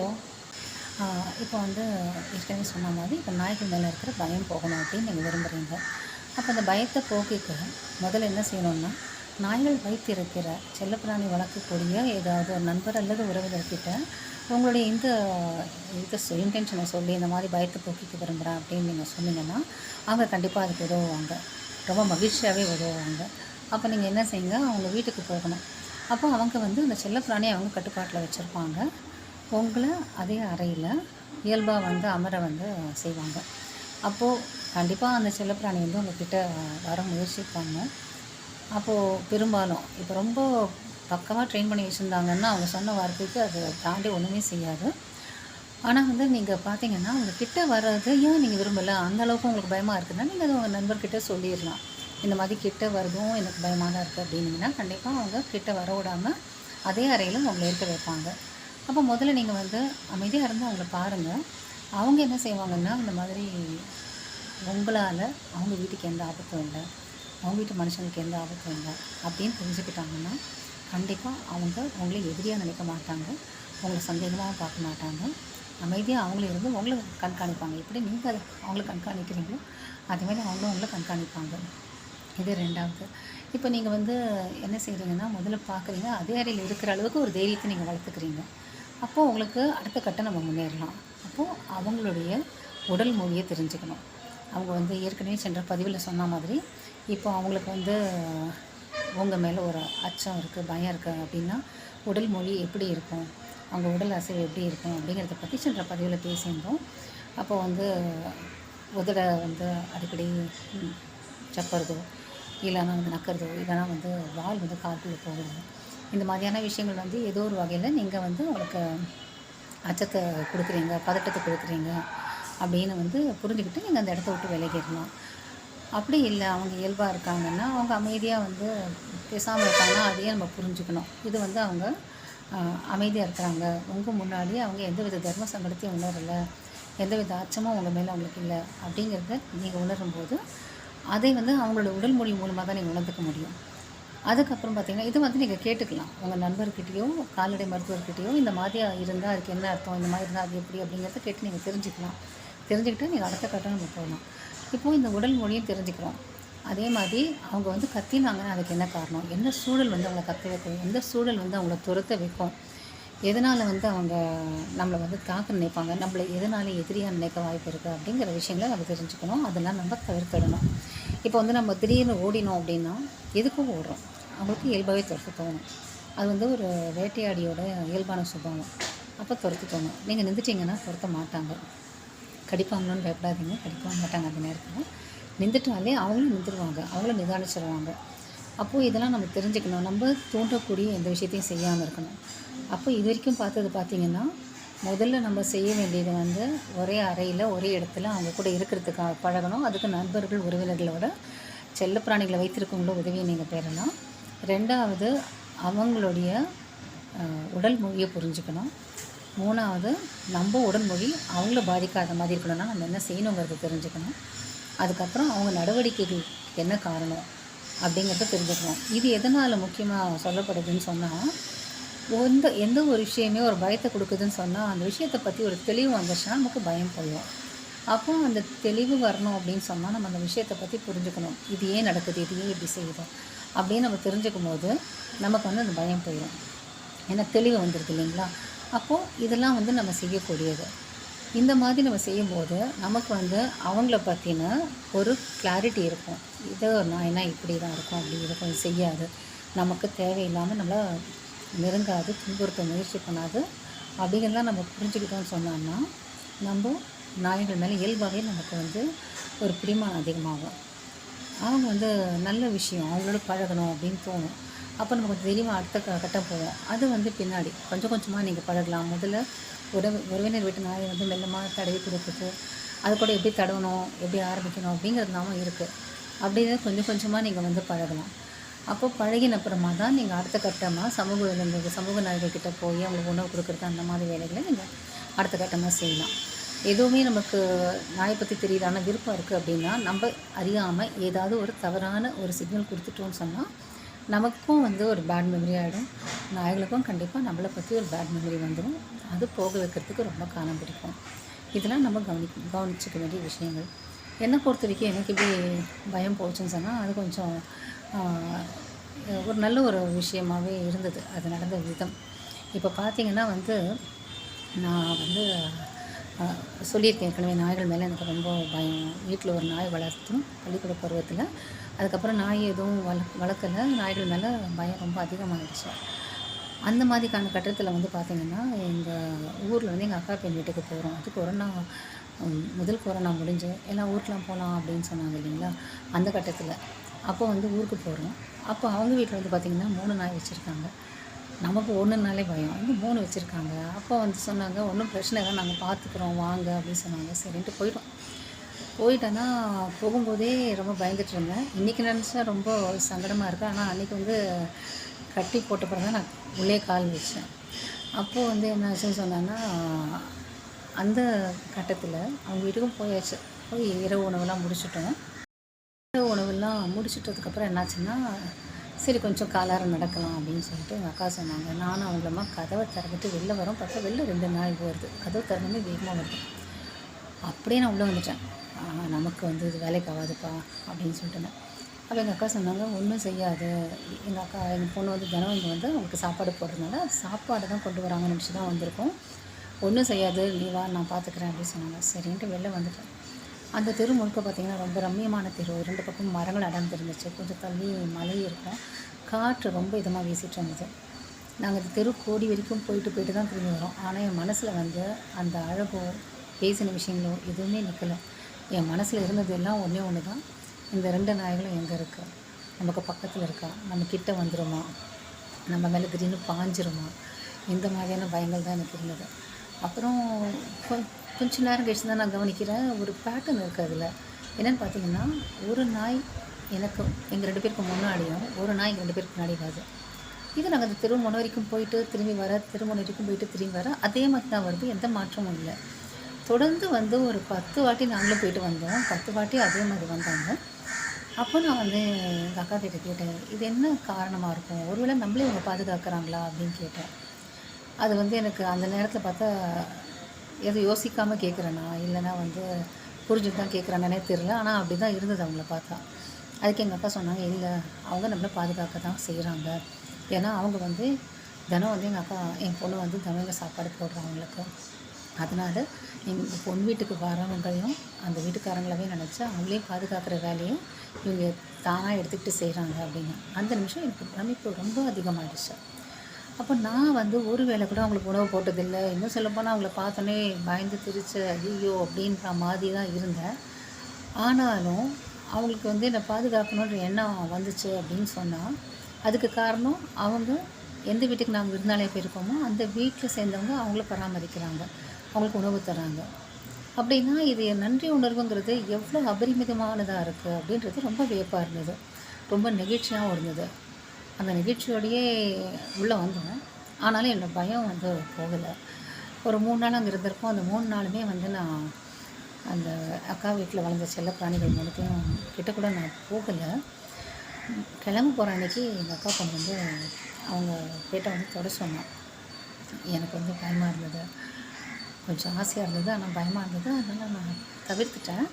இப்போது இப்போ வந்து ஏற்கனவே சொன்ன மாதிரி இப்போ நாய்கள் மேலே இருக்கிற பயம் போகணும் அப்படின்னு நீங்கள் விரும்புகிறீங்க அப்போ அந்த பயத்தை போக்கிக்க முதல்ல என்ன செய்யணும்னா நாய்கள் வைத்திருக்கிற செல்லப்பிராணி வளர்க்கக்கூடிய ஏதாவது ஒரு நண்பர் அல்லது உறவினர்கிட்ட உங்களுடைய இந்த இது இன்டென்ஷனை சொல்லி இந்த மாதிரி பயத்தை போக்கிக்க விரும்புகிறேன் அப்படின்னு நீங்கள் சொன்னீங்கன்னா அவங்க கண்டிப்பாக அதுக்கு உதவுவாங்க. ரொம்ப மகிழ்ச்சியாகவே உதவுவாங்க. அப்போ நீங்கள் என்ன செய்யுங்க அவங்க வீட்டுக்கு போகணும். அப்போ அவங்க வந்து அந்த செல்லப்பிராணியை அவங்க கட்டுப்பாட்டில் வச்சுருப்பாங்க. உங்களை அதே அறையில் இயல்பாக வந்து அமர வந்து செய்வாங்க. அப்போது கண்டிப்பாக அந்த செல்லப்பிராணி வந்து உங்ககிட்ட வர முயற்சி பண்ணும். அப்போது பெரும்பாலும் இப்போ ரொம்ப பக்கமாக ட்ரெயின் பண்ணி வச்சுருந்தாங்கன்னா அவங்க சொன்ன வார்த்தைக்கு அதை தாண்டி ஒன்றுமே செய்யாது. ஆனால் வந்து நீங்கள் பார்த்தீங்கன்னா உங்ககிட்ட வர்றது ஏன் நீங்கள் விரும்பலை? அந்தளவுக்கு உங்களுக்கு பயமாக இருக்குன்னா நீங்கள் அதை உங்கள் நண்பர்கிட்ட சொல்லிடலாம். இந்த மாதிரி கிட்ட வருதும் எனக்கு பயமாக தான் இருக்குது அப்படின்னீங்கன்னா கண்டிப்பாக அவங்க கிட்ட வர விடாமல் அதே அறையில் உங்களை இருக்க வைப்பாங்க. அப்போ முதல்ல நீங்கள் வந்து அமைதியாக இருந்து அவங்கள பாருங்கள் அவங்க என்ன செய்வாங்கன்னா இந்த மாதிரி உங்களால் அவங்க வீட்டுக்கு எந்த ஆபத்தும் இல்லை அவங்க வீட்டு மனுஷங்களுக்கு எந்த ஆபத்தும் இல்லை அப்படின்னு தெரிஞ்சுக்கிட்டாங்கன்னா கண்டிப்பாக அவங்க உங்களை எதிரியாக நினைக்க மாட்டாங்க. உங்களை சந்தேகமாக பார்க்க மாட்டாங்க. அமைதியாக அவங்களே இருந்து உங்களை கண்காணிப்பாங்க. எப்படி நீங்கள் அதை அவங்கள கண்காணிக்கிறீங்களோ அதேமாதிரி அவங்களும் உங்களை கண்காணிப்பாங்க. இது ரெண்டாவது. இப்போ நீங்கள் வந்து என்ன செய்கிறீங்கன்னா முதல்ல பார்க்குறீங்க அதே அறையில் இருக்கிற அளவுக்கு ஒரு தைரியத்தை நீங்கள் வளர்த்துக்கிறீங்க. அப்போது உங்களுக்கு அடுத்த கட்டம் நம்ம முன்னேறலாம். அப்போது அவங்களுடைய உடல் மொழியை தெரிஞ்சுக்கணும். அவங்க வந்து ஏற்கனவே சென்ற பதிவில் சொன்ன மாதிரி இப்போ அவங்களுக்கு வந்து உங்கள் மேலே ஒரு அச்சம் இருக்குது பயம் இருக்குது அப்படின்னா உடல் மொழி எப்படி இருக்கும் அவங்க உடல் அசைவு எப்படி இருக்கும் அப்படிங்கிறத பற்றி சென்ற பதிவில் பேசியிருந்தோம். அப்போ வந்து உதட வந்து அடிக்கடி சப்பறதோ இல்லைன்னா வந்து நக்கிறதோ இல்லைன்னா வந்து வால் வந்து காற்றுல போகிறதோ இந்த மாதிரியான விஷயங்கள் வந்து ஏதோ ஒரு வகையில் நீங்கள் வந்து உங்களுக்கு அச்சத்தை கொடுக்குறீங்க பதட்டத்தை கொடுக்குறீங்க அப்படின்னு வந்து புரிஞ்சுக்கிட்டு நீங்கள் அந்த இடத்த விட்டு விலகிடலாம். அப்படி இல்லை அவங்க இயல்பாக இருக்காங்கன்னா அவங்க அமைதியாக வந்து பேசாமல் இருக்காங்கன்னா அதையே நம்ம புரிஞ்சுக்கணும். இது வந்து அவங்க அமைதியாக இருக்கிறாங்க. உங்கள் முன்னாடி அவங்க எந்த வித தர்ம சங்கடத்தையும் உணரலை. எந்த வித அச்சமும் உங்கள் மேலே அவங்களுக்கு இல்லை அப்படிங்கிறத நீங்கள் உணரும்போது அதை வந்து அவங்களோட உடல் மொழி மூலமாக தான் நீங்கள் உணர்ந்துக்க முடியும். அதுக்கப்புறம் பார்த்தீங்கன்னா இது வந்து நீங்கள் கேட்டுக்கலாம். உங்கள் நண்பர்கிட்டேயோ கால்நடை மருத்துவர்கிட்டேயோ இந்த மாதிரி இருந்தால் அதுக்கு என்ன அர்த்தம் இந்த மாதிரி இருந்தால் அது எப்படி அப்படிங்கிறத கேட்டு நீங்கள் தெரிஞ்சுக்கலாம். தெரிஞ்சுக்கிட்டு நீங்கள் அடுத்த கட்டம் நம்ம போகலாம். இப்போது இந்த உடல் மொழியும் தெரிஞ்சுக்கிறோம். அதே மாதிரி அவங்க வந்து கத்தினாங்கன்னா அதுக்கு என்ன காரணம்? என்ன சூழல் வந்து அவங்கள கத்த வைக்கும்? எந்த சூழல் வந்து அவங்கள துரத்த வைக்கும்? எதனால் வந்து அவங்க நம்மளை வந்து தாக்க நினைப்பாங்க? நம்மளை எதனால் எதிரியாக நினைக்க வாய்ப்பு இருக்குது அப்படிங்கிற விஷயங்களை நம்ம தெரிஞ்சுக்கணும். அதெல்லாம் நம்ம தவிர்த்திடணும். இப்போ வந்து நம்ம திடீர்னு ஓடினோம் அப்படின்னா எதுக்கும் ஓடுறோம். அவங்களுக்கு இயல்பாகவே துரத்து தோணும். அது வந்து ஒரு வேட்டையாடியோட இயல்பான சுபாவம். அப்போ துரத்து தோணும். நீங்கள் நின்றுட்டீங்கன்னா துரத்த மாட்டாங்க. கடிப்பாங்களோன்னு பயப்படாதீங்க. கடிப்பாக மாட்டாங்க அந்த நேரத்தில். நின்றுட்டாலே அவங்களும் நின்றுடுவாங்க அவங்களும் நிதானிச்சிடுவாங்க அப்போது இதெல்லாம் நம்ம தெரிஞ்சுக்கணும். நம்ம தூண்டக்கூடிய எந்த விஷயத்தையும் செய்யாமல் இருக்கணும். அப்போ இது வரைக்கும் பார்த்தது பார்த்திங்கன்னா முதல்ல நம்ம செய்ய வேண்டியது வந்து ஒரே அறையில் ஒரே இடத்துல அவங்க கூட இருக்கிறதுக்காக பழகணும். அதுக்கு நண்பர்கள் உறவினர்களோட செல்லப்பிராணிகளை வைத்திருக்கவங்களோ உதவியை நீங்கள் பெறலாம். ரெண்டாவது அவங்களுடைய உடல் மொழியை புரிஞ்சுக்கணும். மூணாவது நம்ம உடல் மொழி அவங்கள பாதிக்காத மாதிரி இருக்கணும்னா நம்ம என்ன செய்யணுங்கிறத தெரிஞ்சுக்கணும். அதுக்கப்புறம் அவங்க நடவடிக்கைகள் என்ன காரணம் அப்படிங்கிறத தெரிஞ்சுக்கணும். இது எதனால் முக்கியமாக சொல்லப்படுதுன்னு சொன்னால் எந்த எந்த ஒரு விஷயமே ஒரு பயத்தை கொடுக்குதுன்னு சொன்னால் அந்த விஷயத்தை பற்றி ஒரு தெளிவு வந்துச்சுன்னா நமக்கு பயம் போயிடும். அப்போ அந்த தெளிவு வரணும் அப்படின்னு சொன்னால் நம்ம அந்த விஷயத்தை பற்றி புரிஞ்சுக்கணும். இது ஏன் நடக்குது? இது ஏன் இப்படி செய்யுது? அப்படின்னு நம்ம தெரிஞ்சுக்கும் போது நமக்கு வந்து அந்த பயம் போயிடும். ஏன்னா தெளிவு வந்துடுது இல்லைங்களா? அப்போது இதெல்லாம் வந்து நம்ம செய்யக்கூடியது. இந்த மாதிரி நம்ம செய்யும்போது நமக்கு வந்து அவங்கள பற்றின ஒரு கிளாரிட்டி இருக்கும். இது என்ன இப்படி தான் இருக்கும்? அப்படி இருக்கும் செய்யாது. நமக்கு தேவையில்லாமல் நம்மளை நெருங்காது துன்புறுத்த முயற்சி பண்ணாது. அப்படிங்கிறதெல்லாம் நம்ம புரிஞ்சுக்கிட்டோம்னு சொன்னோம்னா நம்ம நாய்கள் மேலே இயல்பாகவே நமக்கு வந்து ஒரு பிடிமானம் அதிகமாகும். அவங்க வந்து நல்ல விஷயம் அவங்களோட பழகணும் அப்படின்னு தோணும். அப்போ நம்ம கொஞ்சம் தெளிவாக அடுத்த க- கட்டம் போவோம். அது வந்து பின்னாடி கொஞ்சம் கொஞ்சமாக நீங்கள் பழகலாம். முதல்ல உறவு உறவினர் வீட்டு நாயை வந்து மெல்லமாக தடவி கொடுக்குறது அது கூட எப்படி தடவணும் எப்படி ஆரம்பிக்கணும் அப்படிங்கிறது அப்படிங்கிறதுலாமும் இருக்குது அப்படின்னு கொஞ்சம் கொஞ்சமாக நீங்கள் வந்து பழகலாம். அப்போ பழகின அப்புறமா தான் நீங்கள் அடுத்த கட்டமாக சமூக விலங்குகள் சமூக நாய்கள்கிட்ட போய் அவங்களுக்கு உணவு கொடுக்குறது அந்த மாதிரி வேலைகளை நீங்கள் அடுத்த கட்டமாக செய்யலாம். எதுவுமே நமக்கு நாயை பற்றி தெரியலான விருப்பம் இருக்குது அப்படின்னா நம்ம அறியாமல் ஏதாவது ஒரு தவறான ஒரு சிக்னல் கொடுத்துட்டோம்னு சொன்னால் நமக்கும் வந்து ஒரு பேட் மெமரி ஆகிடும் நாய்களுக்கும் கண்டிப்பாக நம்மளை பற்றி ஒரு பேட் மெமரி வந்துடும் அது போக வைக்கிறதுக்கு ரொம்ப காலம் பிடிக்கும். இதெல்லாம் நம்ம கவனி கவனிச்சிக்க வேண்டிய விஷயங்கள். என்னை பொறுத்த வரைக்கும் எனக்கு இப்படி பயம் போச்சுன்னு சொன்னால் அது கொஞ்சம் ஒரு நல்ல ஒரு விஷயமாகவே இருந்தது. அது நடந்த விதம். இப்போ பார்த்திங்கன்னா வந்து நான் வந்து சொல்லியிருக்கேன் ஏற்கனவே நாய்கள் மேலே எனக்கு ரொம்ப பயம். வீட்டில் ஒரு நாய் வளர்த்தும் பள்ளிக்கூட பருவத்தில். அதுக்கப்புறம் நாய் எதுவும் வள வளர்க்கல. நாய்கள் மேலே பயம் ரொம்ப அதிகமாகிடுச்சு அந்த மாதிரிக்கான கட்டத்தில் வந்து பார்த்திங்கன்னா எங்கள் ஊரில் வந்து எங்கள் அக்கா பெண் வீட்டுக்கு போகிறோம் அது கொரோனா முதல் கொரோனா முடிஞ்சு எல்லாம் ஊருக்குலாம் போகலாம் அப்படின்னு சொன்னாங்க இல்லைங்களா? அந்த கட்டத்தில். அப்போ வந்து ஊருக்கு போகிறோம் அப்போ அவங்க வீட்டில் வந்து பார்த்திங்கன்னா மூணு நாய் வச்சுருக்காங்க. நமக்கு ஒன்றுனாலே பயம். வந்து மூணு வச்சுருக்காங்க. அப்போ வந்து சொன்னாங்க ஒன்றும் பிரச்சனை இல்லை. நாங்கள் பார்த்துக்குறோம் வாங்க. அப்படின்னு சொன்னாங்க. சரின்ட்டு போயிட்டோம். போயிட்டேன்னா போகும்போதே ரொம்ப பயந்துட்டு இருந்தேன். இன்றைக்கி நினச்சா ரொம்ப சங்கடமாக இருக்குது ஆனால் அன்றைக்கி வந்து கட்டி போட்ட பிறகு தான் நான் உள்ளே கால் வச்சேன். அப்போது வந்து என்ன ஆச்சுன்னு சொன்னேன்னா அந்த கட்டத்தில் அவங்க வீட்டுக்கும் போயாச்சு. போய் இரவு உணவுலாம் முடிச்சிட்டோம். எல்லாம் முடிச்சிட்டதுக்கப்புறம் என்னாச்சுன்னா சரி கொஞ்சம் காலாரம் நடக்கலாம் அப்படின்னு சொல்லிட்டு எங்கள் அக்கா சொன்னாங்க. நானும் அவங்களம்மா கதவை திறந்துட்டு வெளில வரோம். பார்த்தா வெளில ரெண்டு நாள் வருது. கதவை திறந்துமே வேகமாக வருது. அப்படியே நான் உள்ளே வந்துட்டேன். நமக்கு வந்து இது வேலைக்கு ஆகாதுப்பா அப்படின்னு சொல்லிட்டு அப்போ எங்கள் அக்கா சொன்னாங்க ஒன்றும் செய்யாது. எங்கள் அக்கா எங்கள் பொண்ணு வந்து தினம் இங்கே வந்து அவங்களுக்கு சாப்பாடு போடுறதுனால சாப்பாடு தான் கொண்டு வராங்க நினச்சி தான் வந்திருக்கோம். ஒன்றும் செய்யாது. நீ வா நான் பார்த்துக்கிறேன் அப்படின்னு சொன்னாங்க. சரின்ட்டு வெளில வந்துட்டேன். அந்த தெரு முழுக்க பார்த்திங்கன்னா ரொம்ப ரம்மியமான தெரு. ரெண்டு பக்கம் மரங்கள் அடர்ந்து இருந்துச்சு கொஞ்சம் தள்ளி மலை இருக்கும். காற்று ரொம்ப இதமாக வீசிட்டு இருந்தது. நாங்கள் அந்த தெரு கோடி வரைக்கும் போயிட்டு போயிட்டு தான் திரும்பி வரோம். ஆனால் என் மனசில் வந்து அந்த அழகோ பேசின விஷயங்களோ எதுவுமே நிற்கலை என் மனசில் இருந்தது எல்லாம் ஒன்றே ஒன்று தான் இந்த ரெண்டு நாய்களும் எங்கே இருக்கு? நமக்கு பக்கத்தில் இருக்கா? நம்ம கிட்ட வந்துடுமா நம்ம மேலே திடீர்னு பாஞ்சிருமா? இந்த மாதிரியான பயங்கள் தான் எனக்கு இருந்தது. அப்புறம் கொஞ்சம் கொஞ்ச நேரம் கழிச்சு தான் நான் கவனிக்கிறேன். ஒரு பேட்டர்ன் இருக்குது அதில். என்னென்னு பார்த்தீங்கன்னா ஒரு நாய் எனக்கு எங்கள் ரெண்டு பேருக்கு முன்னாடியும் ஒரு நாய் எங்கள் ரெண்டு பேருக்கு முன்னாடி வருது. இது நாங்கள் அந்த திருமண வரைக்கும் போயிட்டு திரும்பி வர திருமணம் வரைக்கும் போயிட்டு திரும்பி வர அதே மாதிரி தான் வருது. எந்த மாற்றமும் இல்லை. தொடர்ந்து வந்து ஒரு பத்து வாட்டி நாங்களும் போயிட்டு வந்தோம். பத்து வாட்டி அதே மாதிரி வந்தாங்க. அப்போ நான் வந்து எங்கள் அக்கா கிட்ட கேட்டேன் இது என்ன காரணமாக இருக்கும்? ஒருவேளை நம்மளே இவங்க பாதுகாக்கிறாங்களா? அப்படின்னு கேட்டேன். அது வந்து எனக்கு அந்த நேரத்தில் பார்த்தா எதுவும் யோசிக்காமல் கேட்குறேனா இல்லைனா வந்து புரிஞ்சுட்டு தான் கேட்குறானே தெரில ஆனால் அப்படி தான் இருந்தது அவங்கள பார்த்தா. அதுக்கு எங்கள் அக்கா சொன்னாங்க இல்லை அவங்க நம்மளை பாதுகாக்க தான் செய்கிறாங்க ஏன்னா அவங்க வந்து தினம் வந்து எங்கள் அக்கா என் பொண்ணு வந்து தமிழில் சாப்பாடு போடுறாங்க அவங்களுக்கு. அதனால் எங்கள் பொன் வீட்டுக்கு வரவங்களையும் அந்த வீட்டுக்காரங்களவே நினச்சி அவங்களையும் பாதுகாக்கிற வேலையும் இவங்க தானாக எடுத்துக்கிட்டு செய்கிறாங்க அப்படின்னு. அந்த நிமிஷம் எனக்கு பிரமிப்பு ரொம்ப அதிகமாகிடுச்சு அப்போ நான் வந்து ஒரு வேளை கூட அவங்களுக்கு உணவு போட்டதில்லை. இன்னும் சொல்லப்போனால் அவங்கள பார்த்தோன்னே பயந்து திரிச்ச ஐயோ அப்படின்ற மாதிரி தான் இருந்தேன். ஆனாலும் அவங்களுக்கு வந்து என்னை பாதுகாக்கணுன்ற எண்ணம் வந்துச்சு அப்படின்னு சொன்னால் அதுக்கு காரணம் அவங்க எந்த வீட்டுக்கு நாங்கள் விருந்தாளியாக போயிருக்கோமோ அந்த வீட்டில் சேர்ந்தவங்க அவங்கள பராமரிக்கிறாங்க. அவங்களுக்கு உணவு தராங்க. அப்படின்னா இது நன்றி உணர்வுங்கிறது எவ்வளோ அபரிமிதமானதாக இருக்குது அப்படின்றது ரொம்ப வியப்பாக இருந்தது. ரொம்ப நெகிழ்ச்சியாகவும் இருந்தது. அந்த நிகழ்ச்சியோடையே உள்ளே வந்தேன் ஆனாலும் என்னோட பயம் வந்து போகலை. ஒரு மூணு நாள் அங்கே இருந்திருக்கோம். அந்த மூணு நாளுமே வந்து நான் அந்த அக்கா வீட்டில் வளர்ந்த செல்ல பிராணிகள் மூணுத்தையும் கிட்ட கூட நான் போகலை. கிளம்ப போகிற அன்னைக்கு எங்கள் அக்கா பொண்ணு வந்து அவங்க பேட்டை வந்து தொட சொன்னான் எனக்கு வந்து பயமாக இருந்தது. கொஞ்சம் ஆசையாக இருந்தது. ஆனால் பயமாக இருந்தது. அதனால் நான் தவிர்த்துட்டேன்.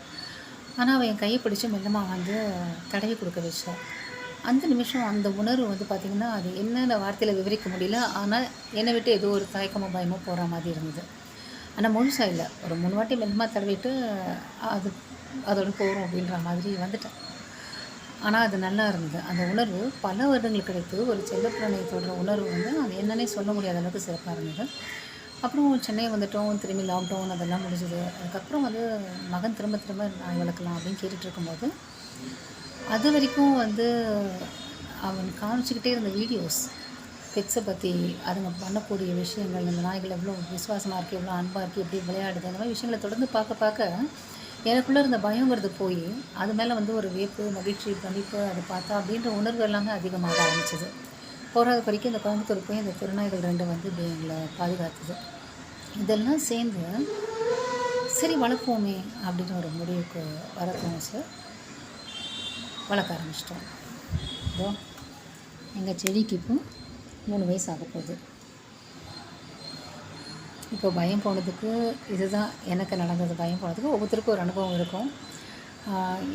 ஆனால் அவன் என் கையை பிடிச்சி மெல்லமாக வந்து தடவி கொடுக்க வச்சான் அந்த நிமிஷம் அந்த உணர்வு வந்து பார்த்திங்கன்னா அது என்னென்ன வார்த்தையில் விவரிக்க முடியல. ஆனால் என்னை விட்டு ஏதோ ஒரு தயக்கமோ பயமோ போகிற மாதிரி இருந்தது. ஆனால் முழுசாக இல்லை. ஒரு மூணு வாட்டி மெல்லமாக தடவிட்டு அது அதோட போகிறோம் அப்படின்ற மாதிரி வந்துட்டேன். ஆனால் அது நல்லா இருந்தது. அந்த உணர்வு பல வருடங்கள் கிடைத்து ஒரு செல்லப்பிராணியை தொடர உணர்வு வந்து அது என்னன்னே சொல்ல முடியாத அளவுக்கு சிறப்பாக இருந்தது. அப்புறம் சென்னை வந்துட்டோம். திரும்பி லாக்டவுன் அதெல்லாம் முடிஞ்சது. அதுக்கப்புறம் வந்து மகன் திரும்ப திரும்ப நாய் வளர்க்கலாம் அப்படின்னு கேட்டுட்ருக்கும்போது அது வரைக்கும் வந்து அவன் காமிச்சிக்கிட்டே இருந்த வீடியோஸ் பெட்ஸை பற்றி அதுங்க பண்ணக்கூடிய விஷயங்கள் இந்த நாய்கள் எவ்வளோ விசுவாசமாக இருக்குது எவ்வளோ அன்பாக இருக்குது எப்படி விளையாடுது அந்த மாதிரி விஷயங்களை தொடர்ந்து பார்க்க பார்க்க எனக்குள்ளே இருந்த பயங்கிறது போய் அது மேலே வந்து ஒரு வேப்பு மகிழ்ச்சி பிரமிப்பு அதை பார்த்தா அப்படின்ற உணர்வு எல்லாமே அதிகமாக ஆரம்பிச்சது. போராத வரைக்கும் இந்த கோயம்புத்தூர் போய் இந்த திருநாய்கள் ரெண்டு வந்து இப்படி எங்களை பாதுகாத்துது. இதெல்லாம் சேர்ந்து சரி வளர்ப்போமே அப்படின்னு ஒரு முடிவுக்கு வர தோணுச்சு வளர்க்க ஆரம்பிச்சிட்டோம். இதோ எங்கள் செடிக்கு இப்போ மூணு வயசு ஆக போகுது. இப்போ பயம் போனதுக்கு இதுதான் எனக்கு நடந்தது. பயம் போனதுக்கு ஒவ்வொருத்தருக்கும் ஒரு அனுபவம் இருக்கும்.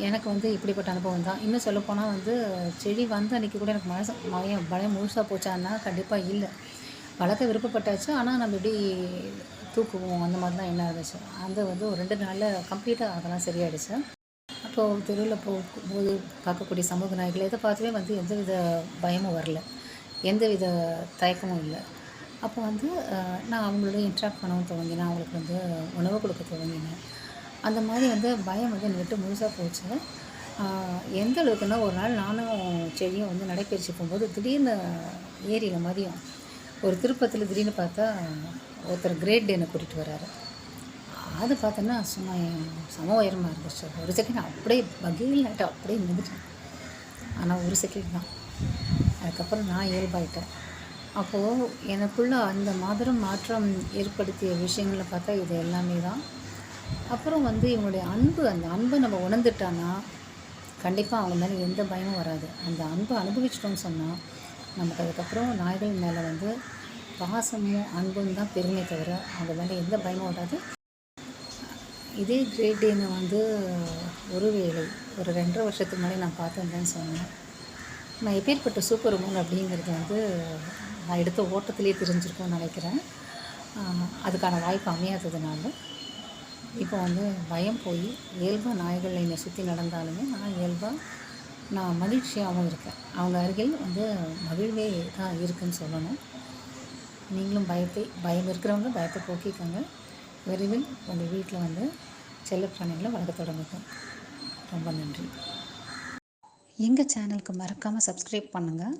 எனக்கு வந்து இப்படிப்பட்ட அனுபவம் தான். இன்னும் சொல்லப்போனால் வந்து செடி வந்த அன்றைக்கி கூட எனக்கு மனசு பயம் பயம் முழுசாக போச்சான்னா கண்டிப்பாக இல்லை. வளர்க்க விருப்பப்பட்டாச்சு. ஆனால் நம்ம எப்படி தூக்குவோம்? அந்த மாதிரி தான் என்ன இருந்துச்சு. அந்த வந்து ஒரு ரெண்டு நாளில் கம்ப்ளீட்டாக அதெல்லாம் சரியாயிடுச்சு. அப்போது தெருவில் போகும்போது பார்க்கக்கூடிய சமூக நாயகளை இதை பார்த்துவே வந்து எந்தவித பயமும் வரல. எந்தவித தயக்கமும் இல்லை. அப்போ வந்து நான் அவங்களோட இன்ட்ராக்ட் பண்ணவும் துவங்கினேன். அவங்களுக்கு வந்து உணவு கொடுக்க துவங்கினேன். அந்த மாதிரி வந்து பயம் வந்து என்னை விட்டு முழுசாக போச்சு. எந்த அளவுக்குன்னா ஒரு நாள் நானும் செடியும் வந்து நடைபயிற்சி போகும்போது திடீர்னு ஏரியில் மதியம் ஒரு திருப்பத்தில் திடீர்னு பார்த்தா ஒருத்தர் கிரேட் டேனை கூட்டிகிட்டு வராரு. அது பார்த்தோன்னா சும்மா சம உயரமாக இருந்துச்சு. ஒரு செகண்ட் அப்படியே பகீல் நட்டு அப்படியே நின்றுட்டேன். ஆனால் ஒரு செகண்ட் தான். அதுக்கப்புறம் நான் இயல்பாயிட்டேன். அப்போது எனக்குள்ள அந்த மாபெரும் மாற்றம் ஏற்படுத்திய விஷயங்களை பார்த்தா இது எல்லாமே தான். அப்புறம் வந்து இவங்களுடைய அன்பு அந்த அன்பை நம்ம உணர்ந்துட்டோன்னா கண்டிப்பாக அவங்க மேலே எந்த பயமும் வராது. அந்த அன்பை அனுபவிச்சிட்டோம்னு சொன்னால் நமக்கு அதுக்கப்புறம் நாய்கள் மேலே வந்து பாசமும் அன்பும் தான் பெருமை தவிர அவங்க மேலே எந்த பயமும் வராது. இதே கிரேட் டேனை வந்து ஒரு வேளை ஒரு ரெண்டரை வருஷத்துக்கு முன்னாடி நான் பார்த்துருந்தேன்னு சொன்னேன். நான் எப்பேற்பட்ட சூப்பர் உமன் அப்படிங்கிறது வந்து நான் எடுத்த ஓட்டத்திலே தெரிஞ்சிருக்கும்னு நினைக்கிறேன். அதுக்கான வாய்ப்பு அமையாததுனால இப்போ வந்து பயம் போய் இயல்பாக நாய்கள் என்னை சுற்றி நடந்தாலுமே நான் இயல்பாக நான் மகிழ்ச்சியாகவும் இருக்கேன். அவங்க அருகில் வந்து மகிழ்வே தான் இருக்குன்னு சொல்லணும். நீங்களும் பயத்தை பயம் இருக்கிறவங்க பயத்தை போக்கிக்கோங்க. விரைவில் உங்கள் வீட்டில் வந்து செல்லப்பிராணிகளை வளர்க்க தொடங்குவோம். ரொம்ப நன்றி. எங்கள் சேனலுக்கு மறக்காமல் சப்ஸ்கிரைப் பண்ணுங்கள்.